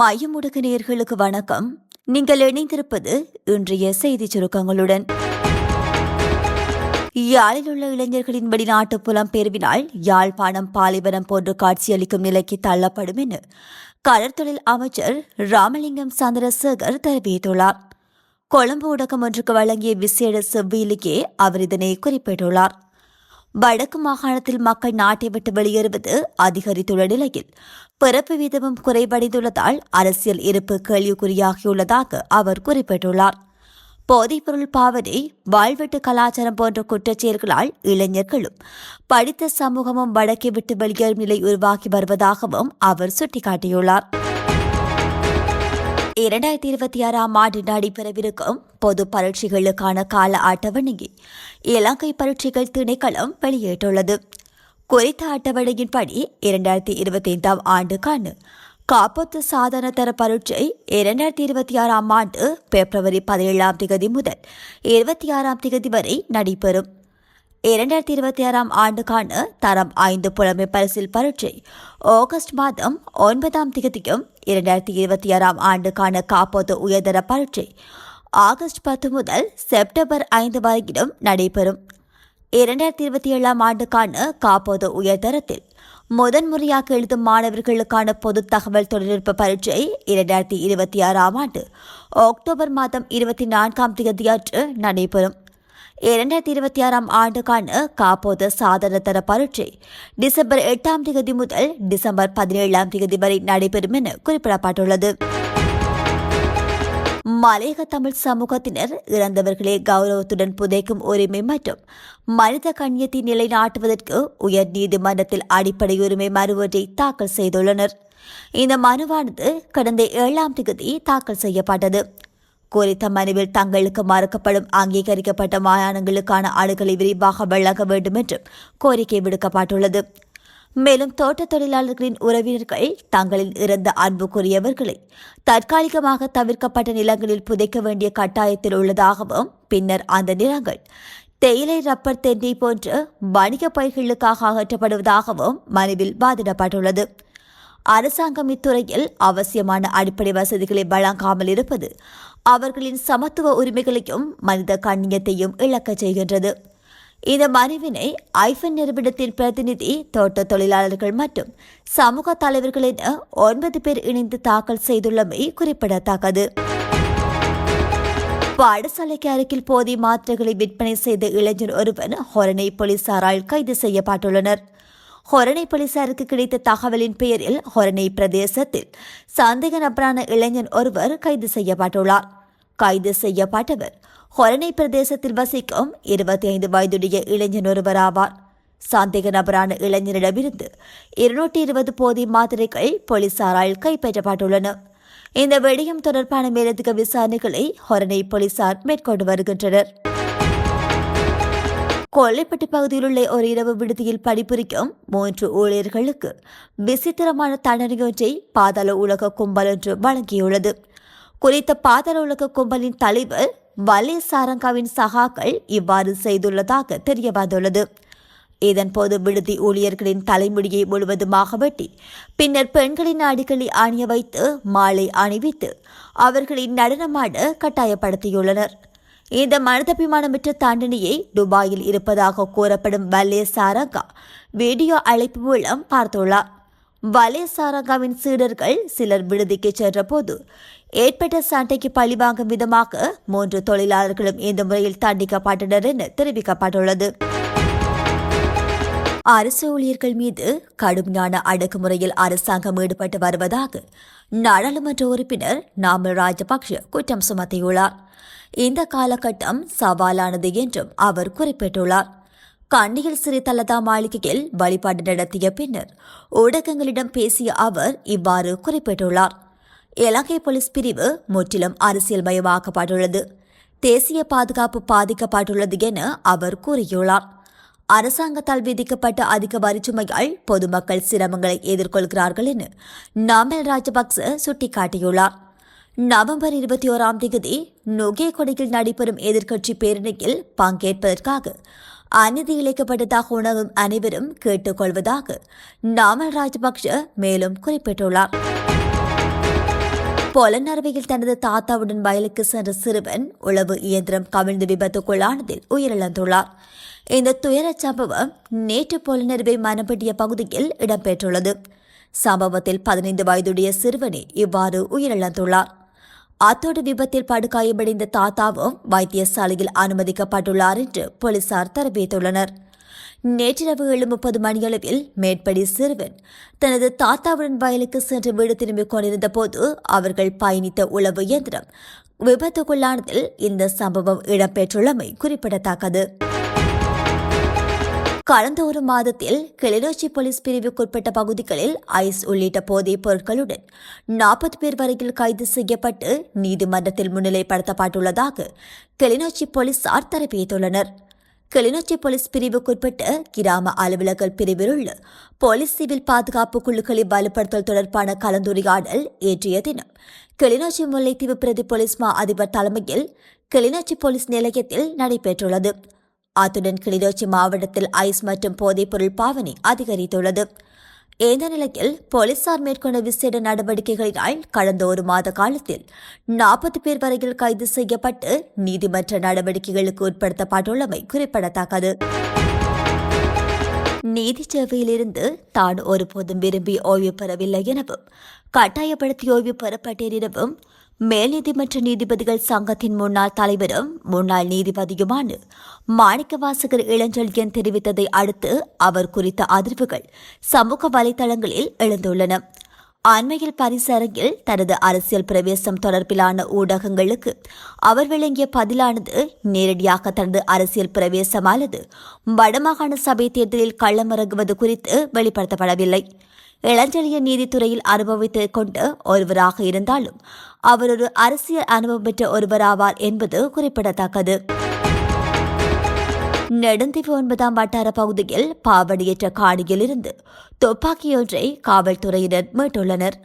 மையமுடுக்கு நேர்களுக்கு வணக்கம். நீங்கள் இணைந்திருப்பது இன்றைய செய்தி சுருக்கங்களுடன். யாழில் உள்ள இளைஞர்களின் வெளிநாட்டு புலம்பெயர்வினால் யாழ்ப்பாணம் பாலைவனம் போன்று காட்சியளிக்கும் நிலைக்கு தள்ளப்படும் என கடற்தொழில் அமைச்சர் ராமலிங்கம் சந்திரசேகர் தெரிவித்துள்ளார். கொழும்பு ஊடகம் ஒன்றுக்கு வழங்கிய விசேட செவ்வியிலேயே அவர் இதனை குறிப்பிட்டுள்ளார். வடக்கு மாகாணத்தில் மக்கள் நாட்டை விட்டு வெளியேறுவது அதிகரித்துள்ள நிலையில் பிறப்பு வீதமும் குறைவடைந்துள்ளதால் அரசியல் இருப்பு கேள்விக்குறியாகியுள்ளதாக அவர் குறிப்பிட்டுள்ளார். போதைப்பொருள் பாவனை வாழ்வெட்டு கலாச்சாரம் போன்ற குற்றச்செயல்களால் இளைஞர்களும் படித்த சமூகமும் வடக்கை விட்டு வெளியேறும் நிலை உருவாகி வருவதாகவும் அவர் சுட்டிக்காட்டியுள்ளார். இரண்டாயிரத்தி இருபத்தி ஆறாம் ஆண்டு நடைபெறவிருக்கும் பொது பரீட்சைகளுக்கான கால அட்டவணையை இலங்கை பரீட்சைகள் திணைக்களம் வெளியிட்டுள்ளது. குறித்த அட்டவணையின்படி இரண்டாயிரத்தி இருபத்தி ஐந்தாம் ஆண்டுக்கான காப்பத்து சாதன தர பரீட்சை இரண்டாயிரத்தி இருபத்தி ஆறாம் ஆண்டு பிப்ரவரி பதினேழாம் தேதி முதல் இருபத்தி ஆறாம் தேதி வரை நடைபெறும். இரண்டாயிரத்தி இருபத்தி ஆறாம் ஆண்டுக்கான தரம் ஐந்து புலமை பரிசில் பரீட்சை. ஆகஸ்ட் மாதம் ஒன்பதாம் தேதியும் இரண்டாயிரத்தி இருபத்தி ஆறாம் ஆண்டுக்கான காப்போது உயர்தர பரீட்சை. ஆகஸ்ட் பத்து முதல் செப்டம்பர் ஐந்து வரையிலும் நடைபெறும். இரண்டாயிரத்தி இருபத்தி ஏழாம் ஆண்டுக்கான காப்போது உயர்தரத்தில். முதன்முறையாக எழுதும் மாணவர்களுக்கான பொது தகவல் தொழில்நுட்ப பரீட்சை இரண்டாயிரத்தி இருபத்தி ஆறாம் ஆண்டு. அக்டோபர் மாதம் இருபத்தி நான்காம் தேதியன்று நடைபெறும். இரண்டாயிரத்தி இருபத்தி ஆறாம் ஆண்டுக்கான காப்போது சாதன தர பரீட்சை. டிசம்பர் எட்டாம் தேதி முதல் டிசம்பர் பதினேழாம் தேதி வரை நடைபெறும் என குறிப்பிடப்பட்டுள்ளது. மலையக தமிழ் சமூகத்தினர் இறந்தவர்களை கௌரவத்துடன் புதைக்கும் உரிமை மற்றும் மனித கண்ணியத்தை நிலைநாட்டுவதற்கு உயர் நீதிமன்றத்தில் அடிப்படை உரிமை மனு ஒன்றை தாக்கல் செய்துள்ளனர். இந்த மனுவானது கடந்த ஏழாம் தேதி தாக்கல் செய்யப்பட்டது. குறித்த மனுவில் தங்களுக்கு மறுக்கப்படும் அங்கீகரிக்கப்பட்ட மாகாணங்களுக்கான ஆடுகளை விரிவாக வழங்க வேண்டும் என்றும் கோரிக்கை விடுக்கப்பட்டுள்ளது. மேலும் தோட்ட தொழிலாளர்களின் உறவினர்கள் தங்களில் இறந்த அன்புக்குரியவர்களை தற்காலிகமாக தவிர்க்கப்பட்ட நிலங்களில் புதைக்க வேண்டிய கட்டாயத்தில் உள்ளதாகவும் பின்னர் அந்த நிலங்கள் தேயிலை ரப்பர் தென்னை போன்ற வணிக பயிர்களுக்காக அகற்றப்படுவதாகவும் மனுவில் வாதிடப்பட்டுள்ளது. அரசாங்கம் இத்துறையில் அவசியமான அடிப்படை வசதிகளை வழங்காமல் இருப்பது அவர்களின் சமத்துவ உரிமைகளையும் மனித கண்ணியத்தையும் இழக்கச் செய்கின்றது. இந்த மறைவினை ஐஃபன் நிறுவனத்தின் பிரதிநிதி தோட்ட தொழிலாளர்கள் மற்றும் சமூக தலைவர்கள் என ஒன்பது பேர் இணைந்து தாக்கல் செய்துள்ளமை குறிப்பிடத்தக்கது. பாடசாலைக்கு அருகில் போதிய மாத்திரைகளை விற்பனை செய்த இளைஞர் ஒருவன் ஹொரணை போலீசாரால் கைது செய்யப்பட்டுள்ளனர். ஹொரணை போலீசாருக்கு கிடைத்த தகவலின் பெயரில் ஹொரணை பிரதேசத்தில் சந்தேக நபரான இளைஞன் ஒருவர் கைது செய்யப்பட்டுள்ளார். கைது செய்யப்பட்டவர் ஹொரணை பிரதேசத்தில் வசிக்கும் இருபத்தி ஐந்து வயதுடைய இளைஞன் ஒருவர் ஆவார். சந்தேக நபரான இளைஞரிடமிருந்து இருநூற்றி இருபது போதை மாத்திரைகள் போலீசாரால் கைப்பற்றப்பட்டுள்ளன. இந்த வெடியும் தொடர்பான மேலதிக விசாரணைகளை ஹொரணை போலீசார் மேற்கொண்டு வருகின்றனர். கொல்லைப்பட்டி பகுதியில் உள்ள ஒரு இரவு விடுதியில் பணிபுரிக்கும் மூன்று ஊழியர்களுக்கு விசித்திரமான தண்டனையொன்றை பாதாள உலக கும்பல் என்று வழங்கியுள்ளது. குறித்த பாதாள உலக கும்பலின் தலைவர் வலே சாரங்காவின் சகாக்கள் இவ்வாறு செய்துள்ளதாக தெரிய வந்துள்ளது இதன்போது விடுதி ஊழியர்களின் தலைமுடியை முழுவதுமாக வெட்டி பின்னர் பெண்களின் அடிக்கடி அணிய வைத்து மாலை அணிவித்து அவர்களின் நடனமாட கட்டாயப்படுத்தியுள்ளனர். இந்த மனிதாபிமானமற்ற தண்டனையை துபாயில் இருப்பதாக கூறப்படும் வலே சாரங்கா வீடியோ அழைப்பு மூலம் பார்த்துள்ளார். வலே சாரங்காவின் சீடர்கள் சிலர் விடுதிக்கு சென்றபோது ஏற்பட்ட சண்டைக்கு பழிவாங்கும் விதமாக மூன்று தொழிலாளர்களும் இந்த முறையில் தண்டிக்கப்பட்டனர் என தெரிவிக்கப்பட்டுள்ளது. அரசு ஊழியர்கள் மீது கடுமையான அடக்குமுறையில் அரசாங்கம் ஈடுபட்டு வருவதாக நாடாளுமன்ற உறுப்பினர் நாமல் ராஜபக்ஷ குற்றம் சுமத்தியுள்ளார். இந்த காலகட்டம் சவாலானது என்றும் அவர் குறிப்பிட்டுள்ளார். கண்ணியில் சிறி தலதா மாளிகையில் வழிபாடு நடத்திய பின்னர் ஊடகங்களிடம் பேசிய அவர் இவ்வாறு குறிப்பிட்டுள்ளார். இலங்கை போலீஸ் பிரிவு முற்றிலும் அரசியல் மயமாக்கப்பட்டுள்ளது தேசிய பாதுகாப்பு பாதிக்கப்பட்டுள்ளது என அவர் கூறியுள்ளார். அரசாங்கத்தால் விதிக்கப்பட்ட அதிக வரிச்சுமையால் பொதுமக்கள் சிரமங்களை எதிர்கொள்கிறார்கள் என நாமல் ராஜபக்ச சுட்டிக்காட்டியுள்ளார். நவம்பர் இருபத்தி ஓராம் தேதி நுகேகொடையில் நடைபெறும் எதிர்க்கட்சி பேரணியில் பங்கேற்பதற்காக அநீதி இழைக்கப்பட்டதாக உணவும் அனைவரும் கேட்டுக்கொள்வதாக நாமல் ராஜபக்ஷ மேலும் குறிப்பிட்டுள்ளார். பொலனறுவையில் தனது தாத்தாவுடன் வயலுக்கு சென்ற சிறுவன் உளவு இயந்திரம் கவிழ்ந்து விபத்துக்குள்ளானதில் உயிரிழந்துள்ளார். இந்த துயரச் சம்பவம் நேற்று பொலனறுவை மனப்பட்டிய பகுதியில் இடம்பெற்றுள்ளது. சம்பவத்தில் பதினைந்து வயதுடைய சிறுவனே இவ்வாறு உயிரிழந்துள்ளார். அத்தோடு விபத்தில் படுகாயமடைந்த தாத்தாவும் வைத்தியசாலையில் அனுமதிக்கப்பட்டுள்ளார் என்று போலீசார் தெரிவித்துள்ளனர். நேற்றிரவு ஏழு முப்பது மணியளவில் மேற்படி சிறுவன் தனது தாத்தாவுடன் வயலுக்கு சென்று வீடு திரும்பிக் கொண்டிருந்த போது அவர்கள் பயணித்த உளவு இயந்திரம் விபத்துக்குள்ளானதில் இந்த சம்பவம் இடம்பெற்றுள்ளமை குறிப்பிடத்தக்கது. கடந்த ஒரு மாதத்தில் கிளிநொச்சி போலீஸ் பிரிவுக்குட்பட்ட பகுதிகளில் ஐஸ் உள்ளிட்ட போதைப் பொருட்களுடன் நாற்பது பேர் வரையில் கைது செய்யப்பட்டு நீதிமன்றத்தில் முன்னிலைப்படுத்தப்பட்டுள்ளதாக கிளிநொச்சி போலீசார் தெரிவித்துள்ளனர். கிளிநொச்சி போலீஸ் பிரிவுக்குட்பட்ட கிராம அலுவலர்கள் பிரிவில் உள்ள போலீஸ் சிவில் பாதுகாப்பு குழுக்களை பலப்படுத்தல் தொடர்பான கலந்துரையாடல் ஏற்றிய தினம். கிளிநொச்சி முல்லைத்தீவு பிரதி போலீஸ் மா அதிபர் தலைமையில் கிளிநொச்சி போலீஸ் நிலையத்தில் நடைபெற்றுள்ளது. அத்துடன் கிளிநொச்சி மாவட்டத்தில் ஐஸ் மற்றும் போதைப்பொருள் பாவனை அதிகரித்துள்ளது. இந்த நிலையில் போலீசார் மேற்கொண்ட விசேட நடவடிக்கைகளினால் கடந்த ஒரு மாத காலத்தில் நாற்பது பேர் வரையில் கைது செய்யப்பட்டு நீதிமன்ற நடவடிக்கைகளுக்கு உட்படுத்தப்பட்டுள்ளமை குறிப்பிடத்தக்கது. நீதி சேவையிலிருந்து தான் ஒருபோதும் விரும்பி ஓய்வு பெறவில்லை எனவும் கட்டாயப்படுத்தி ஓய்வு பெறப்பட்டேன் எனவும் மேல் நீதிமன்ற நீதிபதிகள் சங்கத்தின் முன்னாள் தலைவரும் முன்னாள் நீதிபதியுமான மாணிக்கவாசகர் இளஞ்செழியன் தெரிவித்ததை அடுத்து அவர் குறித்த அதிர்வுகள் சமூக வலைதளங்களில் எழுந்துள்ளன. அண்மையில் பரிசரங்கில் தனது அரசியல் பிரவேசம் தொடர்பிலான ஊடகங்களுக்கு அவர் வழங்கிய பதிலானது நேரடியாக தனது அரசியல் பிரவேசம் அல்லது வடமாகாண சபை தேர்தலில் களமிறங்குவது குறித்து வெளிப்படுத்தப்படவில்லை. இளஞ்செழிய நீதித்துறையில் அனுபவித்துக் கொண்ட ஒருவராக இருந்தாலும் அவர் ஒரு அரசியல் அனுபவம் பெற்ற ஒருவராவார் என்பது குறிப்பிடத்தக்கது. நெடுந்தீவு ஒன்பதாம் வட்டார பகுதியில் பாவடியற்ற காணியிலிருந்து துப்பாக்கியொன்றை காவல்துறையினர் மீட்டுள்ளனர்.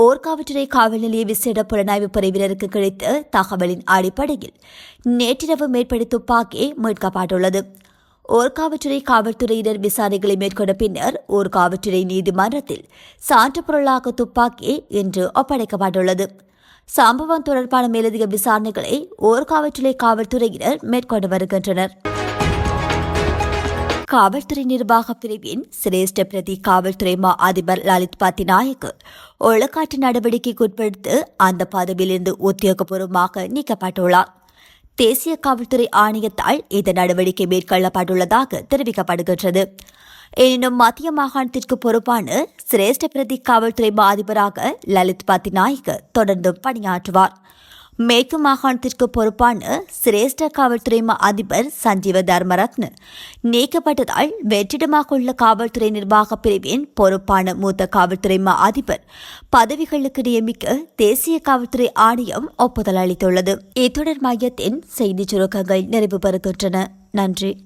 ஓர்காவற்றுறை காவல் நிலைய விசேட புலனாய்வு பிரிவினருக்கு கிடைத்த தகவலின் அடிப்படையில் நேற்றிரவு மேற்படி துப்பாக்கி மீட்கப்பட்டுள்ளது. ஓர்காவற்றுறை காவல்துறையினர் விசாரணைகளை மேற்கொண்ட பின்னர் ஓர்காவற்றுறை நீதிமன்றத்தில் சான்று பொருளாக துப்பாக்கி இன்று ஒப்படைக்கப்பட்டுள்ளது. சம்பவம் தொடர்பான மேலதிக விசாரணைகளை ஓர்காவற்றுறை காவல்துறையினர் மேற்கொண்டு வருகின்றனர். காவல்துறை நிர்வாக பிரிவின் சிரேஷ்ட பிரதி காவல்துறை மா அதிபர் லலித் பத்திநாயக்கு ஒழுக்காட்டு நடவடிக்கைக்குட்படுத்து அந்த பதவியிலிருந்து உத்தியோகபூர்வமாக நீக்கப்பட்டுள்ளார். தேசிய காவல்துறை ஆணையத்தால் இந்த நடவடிக்கை மேற்கொள்ளப்பட்டுள்ளதாக தெரிவிக்கப்படுகின்றது. எனினும் மத்திய மாகாணத்திற்கு பொறுப்பான சிரேஷ்ட பிரதி காவல்துறை அதிபராக லலித் பத்திநாயக் தொடர்ந்தும் பணியாற்றுவார். மேற்கு மாகாணத்திற்கு பொறுப்பான சிரேஷ்ட காவல்துறை அதிபர் சஞ்சீவ தர்மரத்ன. நீக்கப்பட்டதால் வெற்றிடமாக உள்ள காவல்துறை நிர்வாக பிரிவின் பொறுப்பான மூத்த காவல்துறை அதிபர் பதவிகளுக்கு நியமிக்க தேசிய காவல்துறை ஆணையம் ஒப்புதல் அளித்துள்ளது. இத்துடன் மையத்தின் செய்தி சுருக்கங்கள் நிறைவு பெறுகின்றன நன்றி.